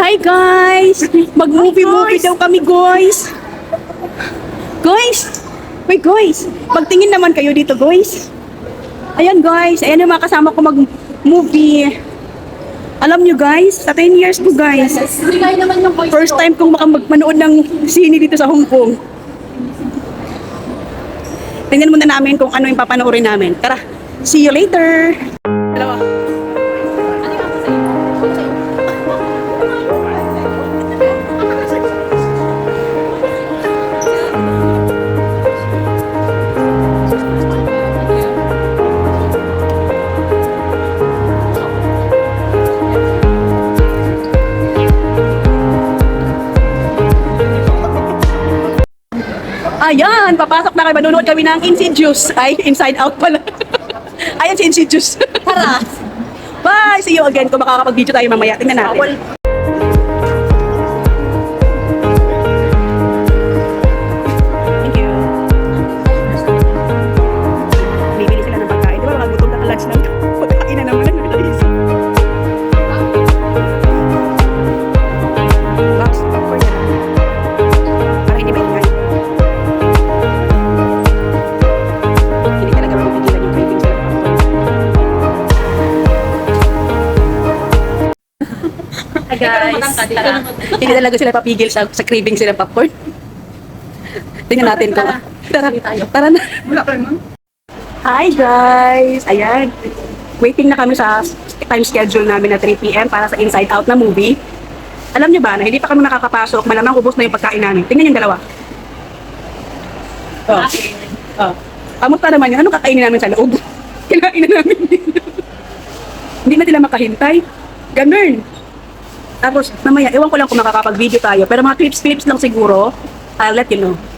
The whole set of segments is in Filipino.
Hi guys! Mag-movie-movie daw kami guys! Guys! Wait guys! Magtingin naman kayo dito guys! Ayan guys! Ayan yung mga kasama ko mag-movie. Alam nyo guys, sa 10 years ko guys, first time kong makamanood ng sine dito sa Hong Kong. Tingnan muna namin kung ano yung papanoorin namin. Tara, see you later! Dalawa. Ayan, papasok na kayo. Manunood kami ng Insidious. Ay, Inside Out pala. Ayan si Insidious. Tara. Bye! See you again kung makakapag-video tayo mamaya. Tingnan natin. Guys. Tara. Hindi talaga sila papigil sa, sa craving sila popcorn. Tingnan natin kung... Tara, tara na. Hi guys! Ayan. Waiting na kami sa time schedule namin na 3 p.m. para sa Inside Out na movie. Alam niyo ba na hindi pa kami nakakapasok, malamang ubos na yung pagkain namin. Tingnan yung dalawa. Oh. Oh. Kamusta naman yun? Anong kakainin namin sa loob? Kinain na namin dito. hindi na sila makahintay. Ganun. Tapos, mamaya, ewan ko lang kung makakapag-video tayo. Pero mga clips-clips lang siguro. I'll let you know.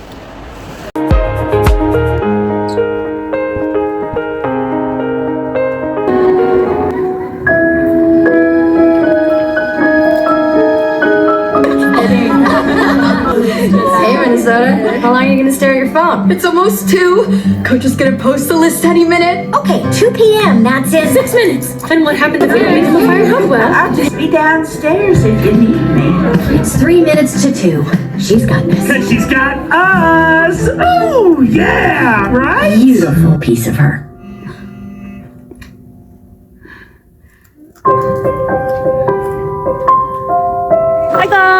Minnesota. How long are you gonna stare at your phone? It's almost two. Coach is gonna post the list any minute. Okay, 2 p.m. That's it. Six minutes. And what happened if we don't become a fire hub well? I'll just be downstairs if you need me. It's three minutes to two. She's got this. Cause she's got us. Oh, yeah, right? Beautiful piece of her.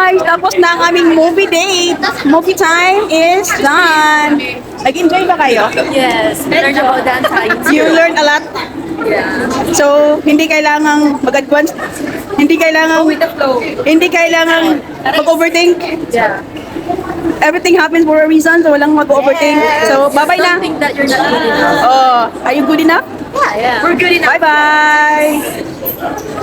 Guys! Tapos na ang aming movie date. Movie time is done. Nag-enjoy ba kayo? Yes. Learn about dance. You learned a lot. Yeah. So, hindi kailangang mag-advance. Hindi kailangang With the flow. hindi kailangang mag-overthink. Yeah. Everything happens for a reason, so walang mag-overthink. So, bye-bye na. Think that you're not good enough. Oh, are you good enough? Yeah, yeah. We're good enough. Bye-bye!